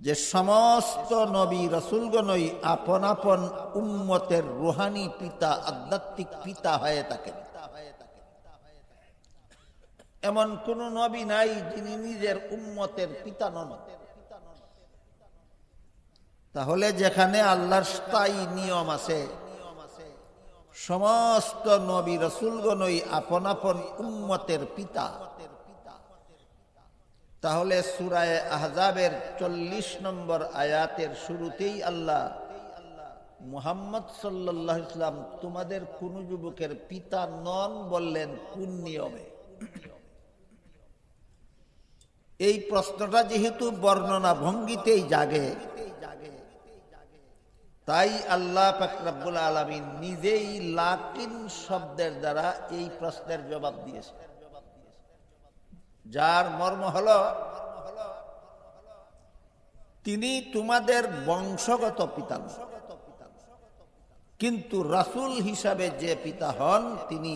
যে সমস্ত নবী রসুলগণই আপন আপন উম্মতের রুহানি পিতা, আধ্যাত্মিক পিতা হয়ে থাকেন। এমন কোন নবী নাই যিনি নিজের উম্মতের পিতা নন। তাহলে যেখানে আল্লাহর স্থায়ী নিয়ম আছে, সমস্ত নবী রসুলগণই আপন আপন উম্মতের পিতা। তাহলে সুরায় আহজাবের চল্লিশ নম্বর আয়াতের শুরুতেই আল্লাহ মুহাম্মদ সাল্লাহ ইসলাম তোমাদের কোন যুবকের পিতা নন বললেন কোন নিয়মে? এই প্রশ্নটা যেহেতু বর্ণনা ভঙ্গিতেই জাগে, তাই আল্লাহ ফাকরাবুল আলমিন নিজেই লাকিন শব্দের দ্বারা এই প্রশ্নের জবাব দিয়েছে যার মর্ম হল, তিনি তোমাদের বংশগত পিতা কিন্তু রাসূল হিসাবে যে পিতা হন, তিনি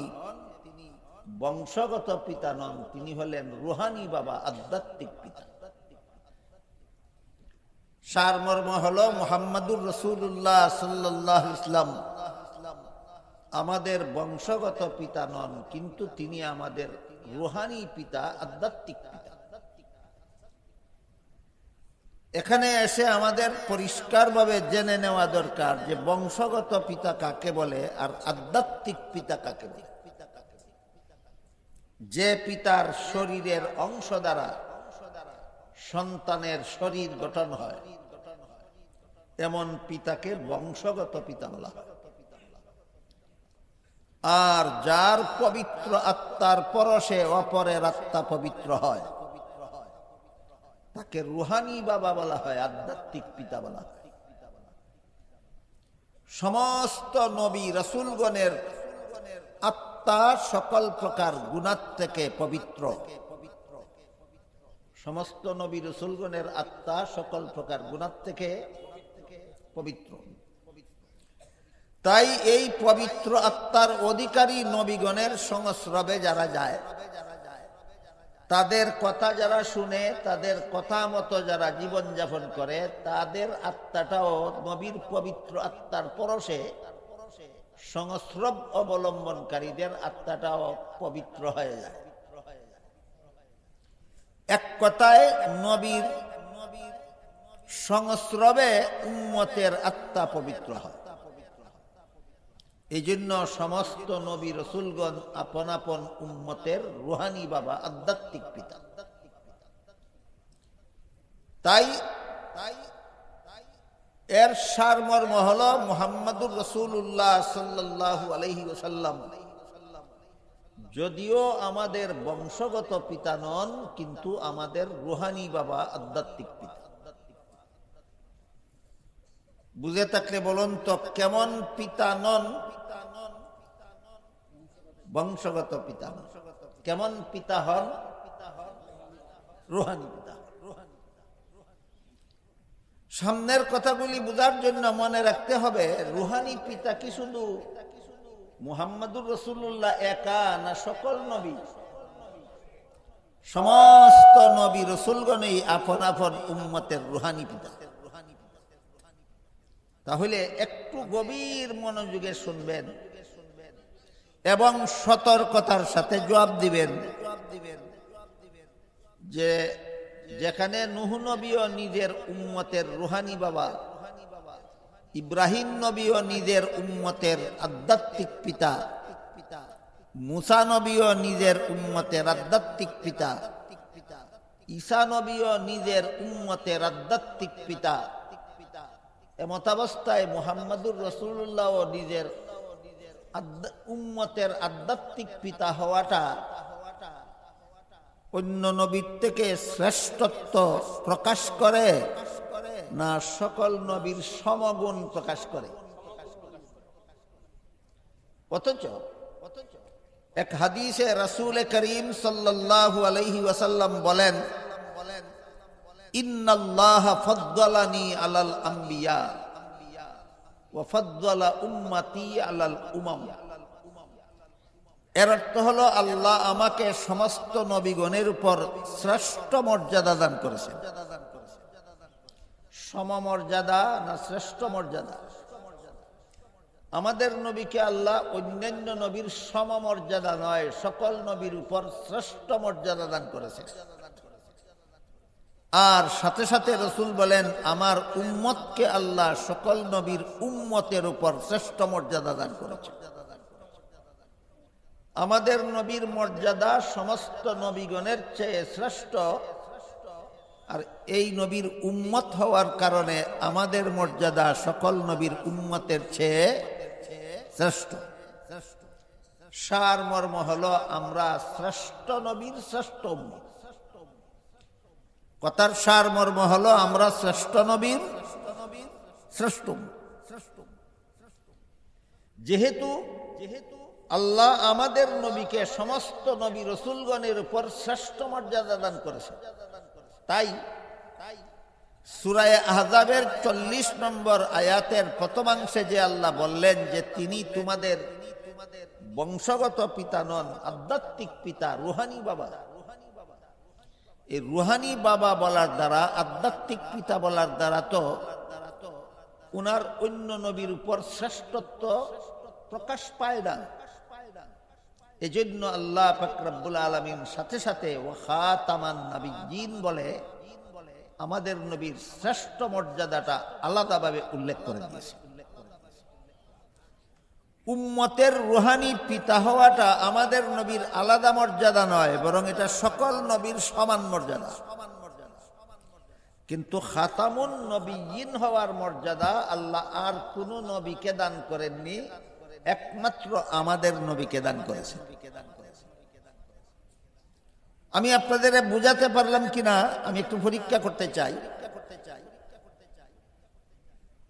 বংশগত পিতা নন, তিনি হলেন রুহানি বাবা আধ্যাত্মিক পিতা। সারমর্ম হল মোহাম্মদুর রসুল্লাহ সাল্লাহ ইসলাম আমাদের বংশগত পিতা নন, কিন্তু তিনি আমাদের রুহানি পিতা, আধ্যাত্মিক পিতা। এখানে এসে আমাদের পরিষ্কারভাবে জেনে নেওয়া দরকার যে বংশগত পিতা কাকে বলে আর আধ্যাত্মিক পিতা কাকে বলে। যে পিতার শরীরের অংশ দ্বারা সন্তানের শরীর গঠন হয়, এমন পিতাকে বংশগত পিতা বলা হয়। আর যার পবিত্র আত্মার পরশে অপরের আত্মা পবিত্র হয়। তাকে রুহানি বাবা বলা হয়, আধ্যাত্মিক পিতা বলা হয়। সমস্ত নবী রসুলগণের আত্মা সকল প্রকার গুণাত থেকে পবিত্র। সমস্ত নবী রসুলগণের আত্মা সকল প্রকার গুণাত থেকে পবিত্র। তাই এই পবিত্র আত্মার অধিকারী নবীগণের সংস্রবে যারা যায়, তাদের কথা যারা শুনে, তাদের কথা মতো যারা জীবন যাপন করে, তাদের আত্মাটাও নবীর পবিত্র আত্মার পরশে সংস্রব অবলম্বনকারীদের আত্মাটাও পবিত্র হয়ে যায়। এক কথায় নবীর সংস্রবে উম্মতের আত্মা পবিত্র হয়। এই জন্য সমস্ত নবী রসুলগণ আপন আপন উম্মতের রুহানি বাবা, আধ্যাত্মিক পিতা। তাই তাই এর সারমর্ম হল মোহাম্মদুর রসুল্লাহ সাল্লাহু আলহি ওসাল্লাম যদিও আমাদের বংশগত পিতা নন, কিন্তু আমাদের রুহানি বাবা, আধ্যাত্মিক পিতা। বুঝে থাকলে বলুন তো, কেমন পিতা নন? বংশগত পিতা কেমন পিতা হন? রুহানি পিতা সামনের কথাগুলি বোঝার জন্য মনে রাখতে হবে, রুহানি পিতা কি শুধু মুহাম্মদুর রসুল্লাহ একা না সকল নবী? সমস্ত নবী রসুলগণই আপন আপন উম্মতের রুহানি পিতা। তাহলে একটু গভীর মনোযোগে শুনবেন এবং সতর্কতার সাথে জবাব দিবেন যে যেখানে নুহ নবীও নিজের উম্মতের রুহানি বাবা, ইব্রাহিম নবীও নিজের উম্মতের আধ্যাত্মিক পিতা, মুসা নবীও নিজের উম্মতের আধ্যাত্মিক পিতা, ঈসা নবীও নিজের উম্মতের আধ্যাত্মিক পিতা, এমতাবস্থায় মোহাম্মদুর রসুল্লাহ নিজের উম্মতের আধ্যাত্মিক পিতা হওয়াটা অন্য নবীর থেকে শ্রেষ্ঠত্ব প্রকাশ করে না সকল নবীর সমগুণ প্রকাশ করে? অথচ এক হাদিসে রসুল করিম সাল্লাল্লাহু আলাইহি ওয়াসাল্লাম বলেন, ইন্নাল্লাহ ফদ্দালানি আলাল আম্বিয়া। ওয়া ফদ্দালা উম্মতি আলাল উমাম। এর অর্থ হলো আল্লাহ আমাকে সমস্ত নবীগণের উপর শ্রেষ্ঠ মর্যাদা দান করেছেন। সমমর্যাদা না শ্রেষ্ঠ মর্যাদা? আমাদের নবীকে আল্লাহ অন্যান্য নবীর সমমর্যাদা নয়, সকল নবীর উপর শ্রেষ্ঠ মর্যাদা দান করেছে আর সাথে সাথে রসুল বলেন, আমার উম্মতকে আল্লাহ সকল নবীর উম্মতের উপর শ্রেষ্ঠ মর্যাদা দান করেছে আমাদের নবীর মর্যাদা সমস্ত নবীগণের চেয়ে শ্রেষ্ঠ। আর এই নবীর উম্মত হওয়ার কারণে আমাদের মর্যাদা সকল নবীর উম্মতের চেয়ে শ্রেষ্ঠ। সার মর্ম হলো আমরা শ্রেষ্ঠ নবীর শ্রেষ্ঠ উম্মত। কথার সার মর্ম হলো আমরা শ্রেষ্ঠ নবীর শ্রেষ্ঠ যেহেতু যেহেতু আল্লাহ আমাদের নবীকে সমস্ত নবী রসুলগণের উপর শ্রেষ্ঠ মর্যাদা দান করেছে তাই তাই সুরায় আহজাবের চল্লিশ নম্বর আয়াতের প্রথমাংশে যে আল্লাহ বললেন যে তিনি তোমাদের বংশগত পিতা নন, আধ্যাত্মিক পিতা, রুহানি বাবা। এই রুহানি বাবা বলার দ্বারা, আধ্যাত্মিক পিতা বলার দ্বারা তো উনার অন্য নবীর উপর শ্রেষ্ঠত্ব প্রকাশ পায় না। এজন্য আল্লাহ ফাকরাবুল আলমিন সাথে সাথে ওয়াহা তামান নাবিজিন বলে আমাদের নবীর শ্রেষ্ঠ মর্যাদাটা আলাদাভাবে উল্লেখ করে দিয়েছে উম্মতের রুহানি পিতা হওয়াটা আমাদের নবীর আলাদা মর্যাদা নয়, বরং এটা সকল নবীর সমান মর্যাদা। কিন্তু খাতামুন নবীন হওয়ার মর্যাদা আল্লাহ আর কোন নবীকে দান করেননি, একমাত্র আমাদের নবীকে দান করেছে আমি আপনাদের বুঝাতে পারলাম কিনা, আমি একটু পরীক্ষা করতে চাই।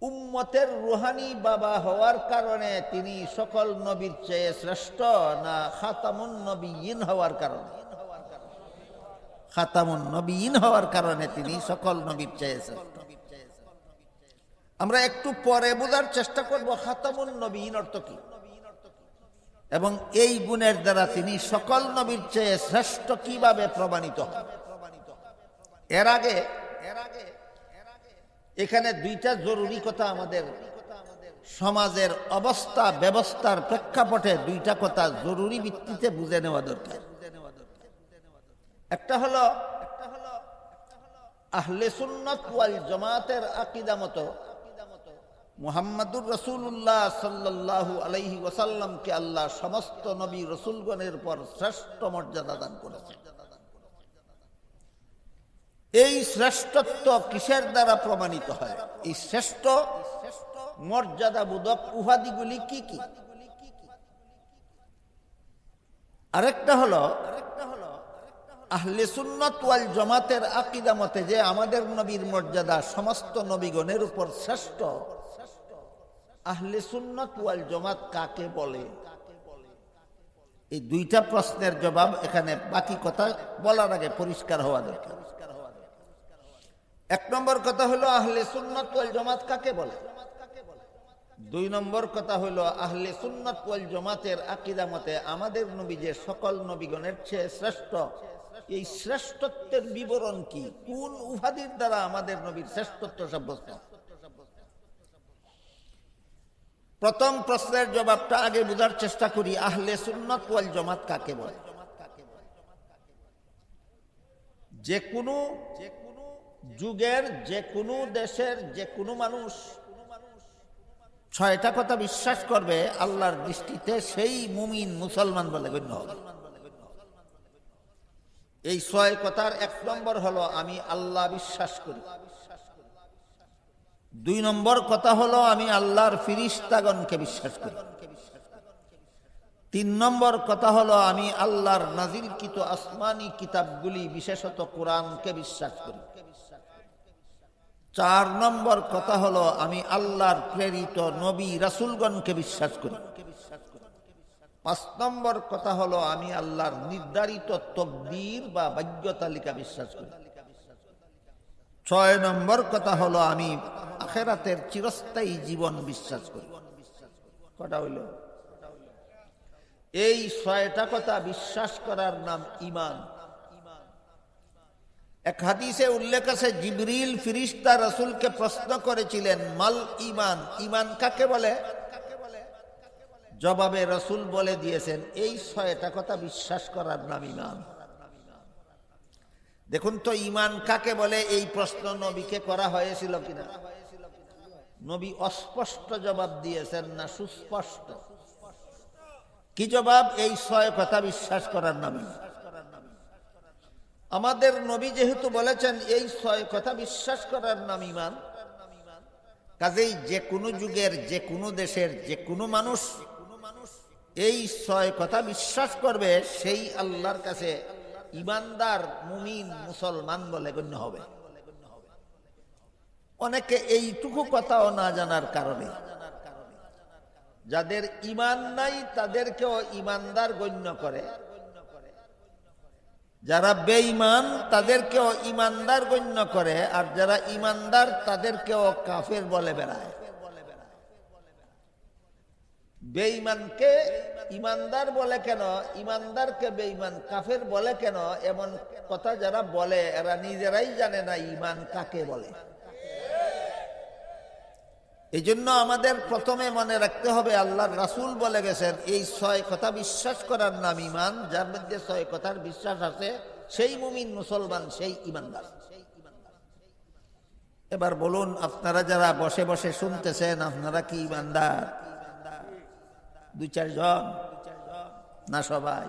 উম্মতের রুহানি বাবা হওয়ার কারণে তিনি সকল নবীর চেয়ে শ্রেষ্ঠ না খাতামুন নবীন হওয়ার কারণে? খাতামুন নবীন হওয়ার কারণে তিনি সকল নবীর চেয়ে শ্রেষ্ঠ। আমরা একটু পরে বোঝার চেষ্টা করব খাতামুন নবীন অর্থ কি? এবং এই গুণের দ্বারা তিনি সকল নবীর চেয়ে শ্রেষ্ঠ কীভাবে প্রমাণিত এর আগে এর আগে এখানে দুইটা জরুরি কথা আমাদের সমাজের অবস্থা, ব্যবস্থার প্রেক্ষাপটে দুইটা কথা জরুরি ভিত্তিতে বুঝে নেওয়া দরকার। একটা হলো আহলে সুন্নত ওয়াল জামাতের আকীদা মতো মুহাম্মাদুর রসুল্লাহ সাল্লাল্লাহু আলাইহি ওয়াসাল্লামকে আল্লাহ সমস্ত নবী রসুলগণের পর শ্রেষ্ঠ মর্যাদা দান করেছেন। এই শ্রেষ্ঠত্ব কিসের দ্বারা প্রমাণিত হয়? এই শ্রেষ্ঠ মর্যাদা বোধক উহাদিগুলি কি কি? আরেকটা হলো, আহলে সুন্নত ওয়াল জমাতের আকিদা মতে যে আমাদের নবীর মর্যাদা সমস্ত নবীগণের উপর শ্রেষ্ঠ। আহলে সুন্নত ওয়াল জমাত কাকে বলে? এই দুইটা প্রশ্নের জবাব এখানে বাকি কথা বলার আগে পরিষ্কার হওয়া দরকার। এক নম্বর কথা হলো আহলে সুন্নত ওয়াল জমাত কাকে বলে? দুই নম্বর কথা হলো আহলে সুন্নত ওয়াল জমাতের আকিদা মতে আমাদের নবী যে সকল নবীগণের চেয়ে শ্রেষ্ঠ, এই শ্রেষ্ঠত্বের বিবরণ কি? কোন উপাধির দ্বারা আমাদের নবীর শ্রেষ্ঠত্ব সাব্যস্ত? প্রথম প্রশ্নের জবাবটা আগে বোঝার চেষ্টা করি, আহলে সুন্নত ওয়াল জমাত কাকে বলে? যে কোনো যুগের যে কোনো দেশের যে কোনো মানুষ ছয়টা কথা বিশ্বাস করবে, আল্লাহর দৃষ্টিতে সেই মুমিন মুসলমান বলে গণ্য হবে। এই ছয় কথার এক নম্বর হলো, আমি আল্লাহ বিশ্বাস করি। দুই নম্বর কথা হলো, আমি আল্লাহর ফিরিস্তাগণকে বিশ্বাস করি। তিন নম্বর কথা হলো, আমি আল্লাহর নাজিলকৃত আসমানি কিতাবগুলি, বিশেষত কোরআনকে বিশ্বাস করি। চার নম্বর কথা হলো, আমি আল্লাহর প্রেরিত নবী রাসুলগণকে বিশ্বাস করি। পাঁচ নম্বর কথা হলো, আমি আল্লাহর নির্ধারিত তকদির বা বাক্য তালিকা বিশ্বাস করি। ছয় নম্বর কথা হলো, আমি আখেরাতের চিরস্থায়ী জীবন বিশ্বাস করি। কটা হইল? এই ছয়টা কথা বিশ্বাস করার নাম ইমান। এক হাদিসে উল্লেখ আছে, জিবরিল ফিরিস্তা রসুলকে প্রশ্ন করেছিলেন, মাল ইমান ইমান কাকে বলে? জবাবে রসুল বলে দিয়েছেন, এই ছয়টা কথা বিশ্বাস করার নাম ইমান দেখুন তো ইমান কাকে বলে? এই প্রশ্ন নবীকে করা হয়েছিল কিনা? নবী অস্পষ্ট জবাব দিয়েছেন, না, সুস্পষ্ট। কি জবাব? এই ছয় কথা বিশ্বাস করার নামে আমাদের নবী যেহেতু বলেছেন, এই ছয় কথা বিশ্বাস করার নাম ইমান কাজেই যে কোনো যুগের, যে কোনো দেশের, যে কোনো মানুষ এই ছয় কথা বিশ্বাস করবে, সেই আল্লাহর কাছে ইমানদার মুমিন মুসলমান বলে গণ্য হবে। অনেকে এইটুকু কথাও না জানার কারণে। যাদের ইমান নাই, তাদেরকেও ইমানদার গণ্য করে। যারা বেঈমান, তাদেরকেও ইমানদার গণ্য করে, আর যারা ইমানদার তাদেরকেও কাফের বলে বেড়ায়। বেঈমানকে ইমানদার বলে কেন? ইমানদারকে বেঈমান, কাফের বলে কেন? এমন কথা যারা বলে, এরা নিজেরাই জানে না ইমান কাকে বলে। এই জন্য আমাদের প্রথমে মনে রাখতে হবে, আল্লাহর রাসূল বলে গেছেন, এই ছয় কথা বিশ্বাস করার নাম ইমান যার মধ্যে ছয় কথার বিশ্বাস আছে, সেই মুমিন মুসলমান, সেই ইমানদার এবার বলুন, আপনারা যারা বসে বসে শুনতেছেন, আপনারা কি ইমানদার দুই চারজন? না সবাই?